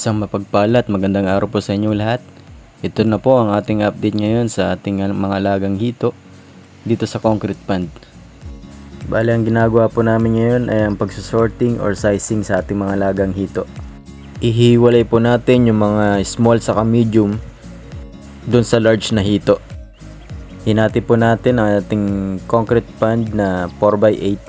Isang mapagpalat, magandang araw po sa inyo lahat. Ito na po ang ating update ngayon sa ating uh, mga lagang hito dito sa concrete pond. Bale, ang ginagawa po namin ngayon ay ang pagsusorting or sizing sa ating mga lagang hito. Ihiwalay po natin yung mga small sa medium doon sa large na hito. Hinati po natin ang ating concrete pond na 4x8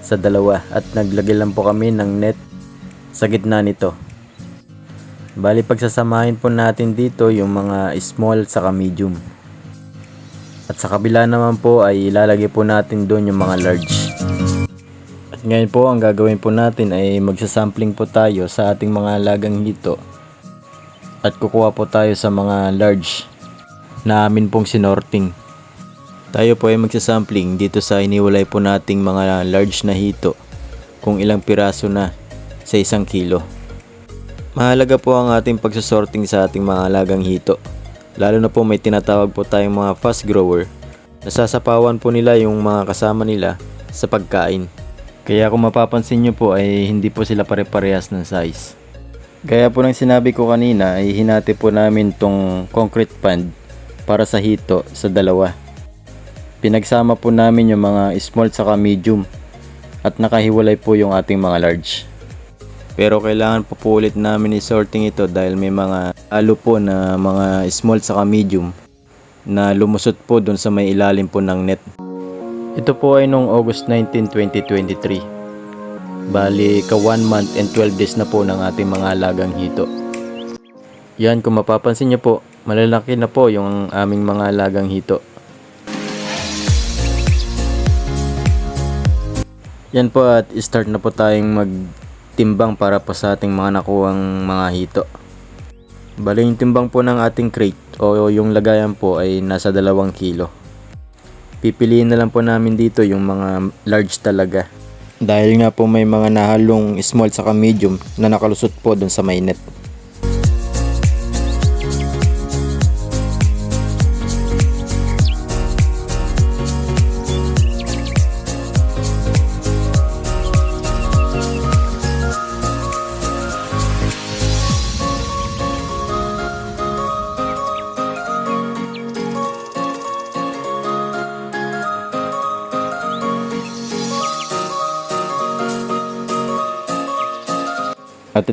sa dalawa at naglagay lang po kami ng net sa gitna nito. Bali pagsasamahin po natin dito yung mga small saka medium. At sa kabila naman po ay ilalagay po natin doon yung mga large. At ngayon po ang gagawin po natin ay magsasampling po tayo sa ating mga lagang hito. At kukuha po tayo sa mga large na amin pong sinorting. Tayo po ay magsasampling dito sa iniwalay po nating mga large na hito kung ilang piraso na sa isang kilo. Mahalaga po ang ating pagsusorting sa ating mga alagang hito. Lalo na po may tinatawag po tayong mga fast grower. Nasasapawan po nila yung mga kasama nila sa pagkain. Kaya kung mapapansin nyo po ay hindi po sila pare-parehas ng size. Gaya po ng sinabi ko kanina ay hinati po namin tong concrete pond para sa hito sa dalawa. Pinagsama po namin yung mga small saka medium at nakahiwalay po yung ating mga large. Pero kailangan po po ulit namin i-sorting ito dahil may mga alo po na mga small saka medium na lumusot po doon sa may ilalim po ng net. Ito po ay noong August 19, 2023. Bali, ka 1 month and 12 days na po ng ating mga alagang hito. Yan, kung mapapansin nyo po, malalaki na po yung aming mga alagang hito. Yan po at start na po tayong magtimbang para po sa ating mga nakuhang mga hito. Bali yung timbang po ng ating crate o yung lagayan po ay nasa dalawang kilo. Pipiliin na lang po namin dito yung mga large talaga. Dahil nga po may mga nahalong small saka medium na nakalusot po dun sa may net.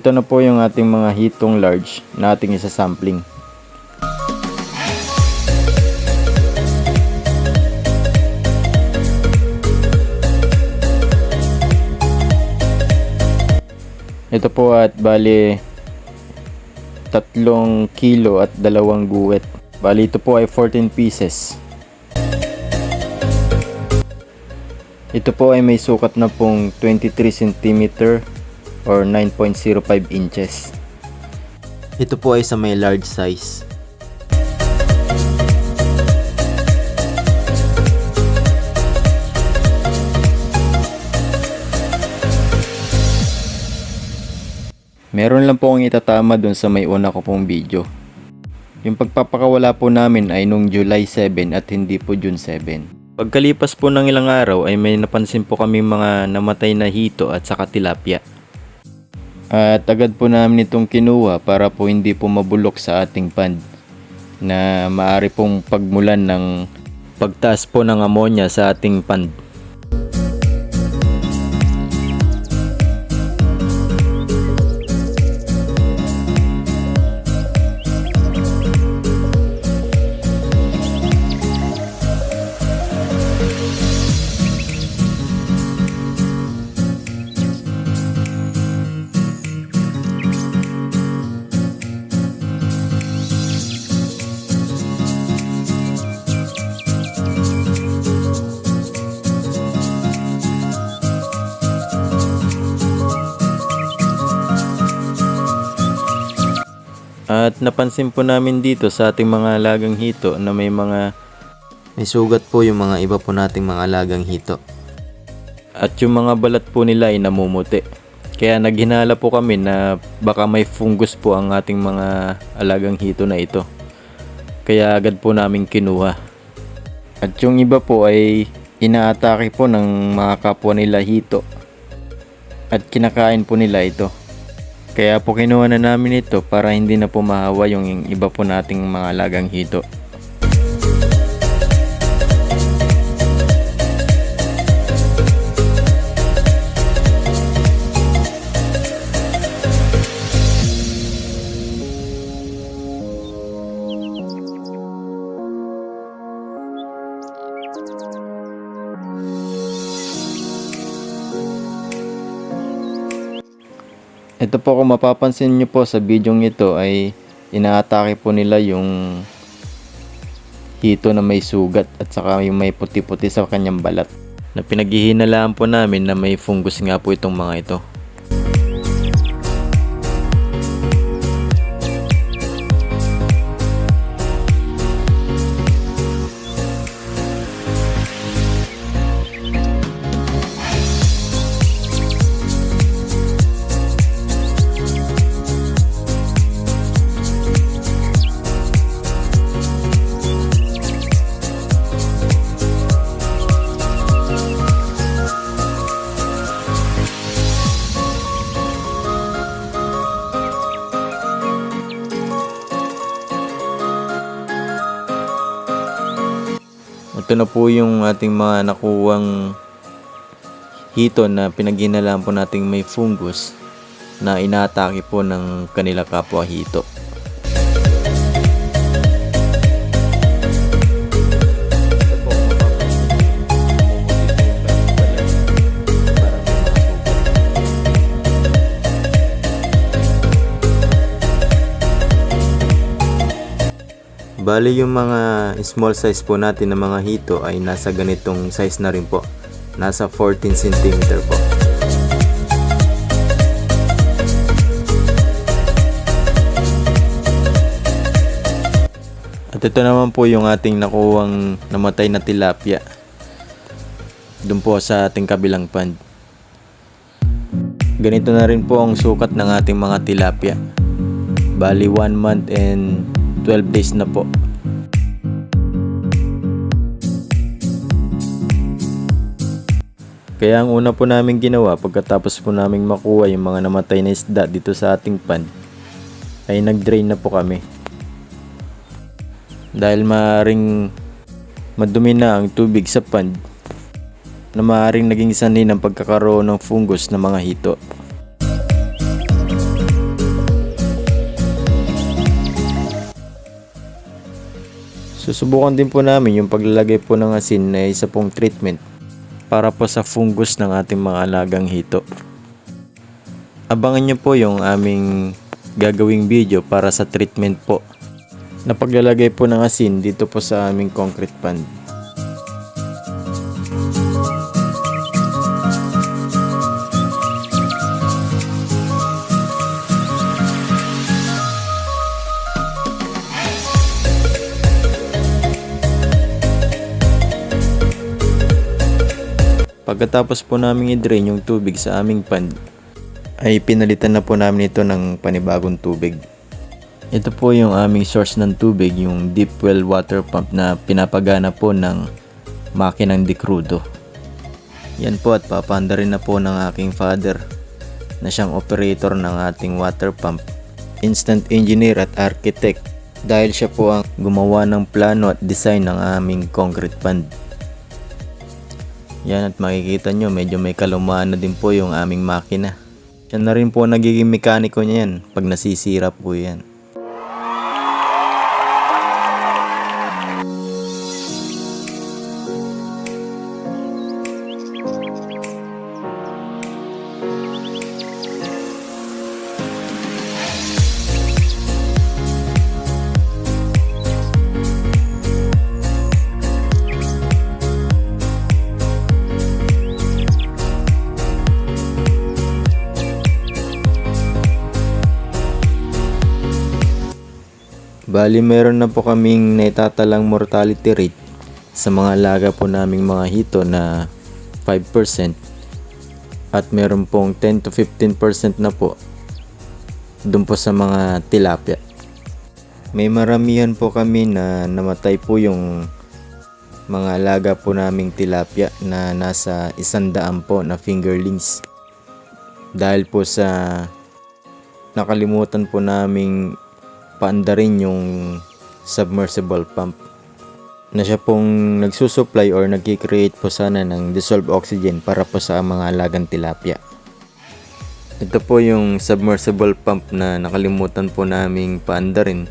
Ito na po yung ating mga hitong large na ating isasampling. Ito po at bali tatlong kilo at dalawang guwet. Bali ito po ay 14 pieces. Ito po ay may sukat na pong 23 cm or 9.05 inches. Ito po ay sa may large size. Meron lang po akong itatama dun sa may una ko pong video. Yung pagpapakawala po namin ay nung July 7 at hindi po June 7. Pagkalipas po ng ilang araw ay may napansin po kami mga namatay na hito at saka tilapia. At agad po namin itong kinuha para po hindi po mabulok sa ating pond na maari pong pagmulan ng pagtaas po ng ammonia sa ating pond. At napansin po namin dito sa ating mga alagang hito na may mga may sugat po yung mga iba po nating mga alagang hito. At yung mga balat po nila ay namumuti. Kaya naghinala po kami na baka may fungus po ang ating mga alagang hito na ito. Kaya agad po namin kinuha. At yung iba po ay inaatake po ng mga kapwa nila hito. At kinakain po nila ito. Kaya po kinuha na namin ito para hindi na po mahawa yung iba po nating mga lagang hito. Ito po kung mapapansin nyo po sa video ito ay inaatake po nila yung hito na may sugat at saka yung may puti-puti sa kanyang balat. Na pinaghihinalaan po namin na may fungus nga po itong mga ito. Na po yung ating mga nakuwang hito na pinaghinalaan po nating may fungus na inaatake po ng kanila kapwa hito. Bali yung mga small size po natin na mga hito ay nasa ganitong size na rin po. Nasa 14 cm po. At ito naman po yung ating nakuwang namatay na tilapia. Doon po sa ating kabilang pond. Ganito na rin po ang sukat ng ating mga tilapia. Bali 1 month and 12 days na po. Kaya ang una po namin ginawa pagkatapos po namin makuha yung mga namatay na isda dito sa ating pond ay nag-drain na po kami. Dahil maaring madumi na ang tubig sa pond na maaring naging sanay ng pagkakaroon ng fungus na mga hito. Susubukan din po namin yung paglalagay po ng asin na isa pong treatment para po sa fungus ng ating mga alagang hito. Abangan nyo po yung aming gagawing video para sa treatment po na paglalagay po ng asin dito po sa aming concrete pond. Pagkatapos po namin i-drain yung tubig sa aming pond, ay pinalitan na po namin ito ng panibagong tubig. Ito po yung aming source ng tubig, yung deep well water pump na pinapagana po ng makinang Decrudo. Yan po at papanda rin na po ng aking father na siyang operator ng ating water pump, instant engineer at architect dahil siya po ang gumawa ng plano at design ng aming concrete pond. Yan at makikita nyo medyo may kalumaan na din po yung aming makina. Siya na rin po nagiging mekaniko niya yan pag nasisira po yan. Bali meron na po kaming naitatalang mortality rate sa mga alaga po naming mga hito na 5% at meron pong 10 to 15% na po dun po sa mga tilapia. May maramihan po kami na namatay po yung mga alaga po naming tilapia na nasa isandaan po na fingerlings. Dahil po sa nakalimutan po naming paandarin yung submersible pump na siya pong nagsusupply or nagki-create po sana ng dissolved oxygen para po sa mga alagang tilapia. Ito po yung submersible pump na nakalimutan po naming paandarin.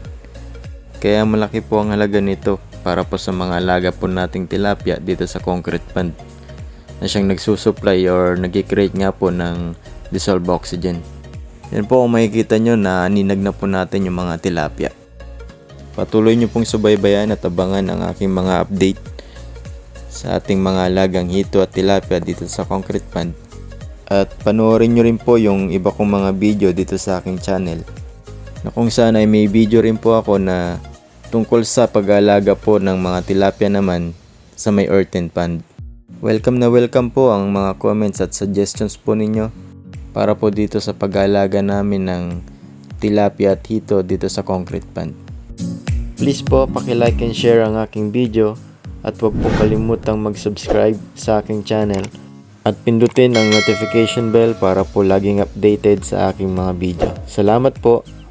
Kaya malaki po ang halaga nito para po sa mga alaga po nating tilapia dito sa concrete pond na siyang nagsusupply or nagki-create nga po ng dissolved oxygen. Yan po makikita nyo na ninag na po natin yung mga tilapia. Patuloy nyo pong subaybayan at abangan ang aking mga update sa ating mga alagang hito at tilapia dito sa concrete pond. At panoorin nyo rin po yung iba kong mga video dito sa aking channel na kung saan ay may video rin po ako na tungkol sa pag-aalaga po ng mga tilapia naman sa may earthen pond. Welcome na welcome po ang mga comments at suggestions po ninyo para po dito sa pag-aalaga namin ng tilapia at hito dito sa concrete pond. Please po paki-like and share ang aking video at huwag po kalimutang mag-subscribe sa aking channel at pindutin ang notification bell para po laging updated sa aking mga video. Salamat po!